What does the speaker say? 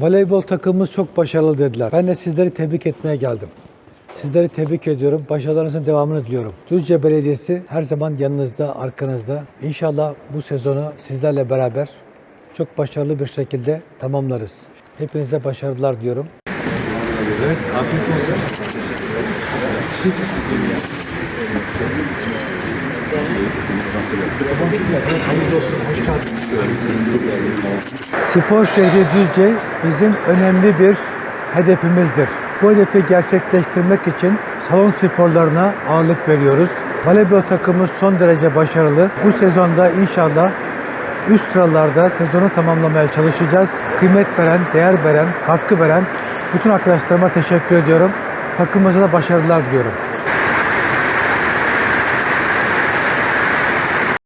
voleybol takımımız çok başarılı dediler. Ben de sizleri tebrik etmeye geldim. Sizleri tebrik ediyorum. Başarılarınızın devamını diliyorum. Düzce Belediyesi her zaman yanınızda, arkanızda. İnşallah bu sezonu sizlerle beraber çok başarılı bir şekilde tamamlarız. Hepinize başarılar diyorum. Afiyet olsun. Spor şehri Düzce bizim önemli bir hedefimizdir. Bu hedefi gerçekleştirmek için salon sporlarına ağırlık veriyoruz. Voleybol takımımız son derece başarılı. Bu sezonda inşallah üst sıralarda sezonu tamamlamaya çalışacağız. Kıymet veren, değer veren, katkı veren bütün arkadaşlarıma teşekkür ediyorum. Takımımıza da başarılar diliyorum.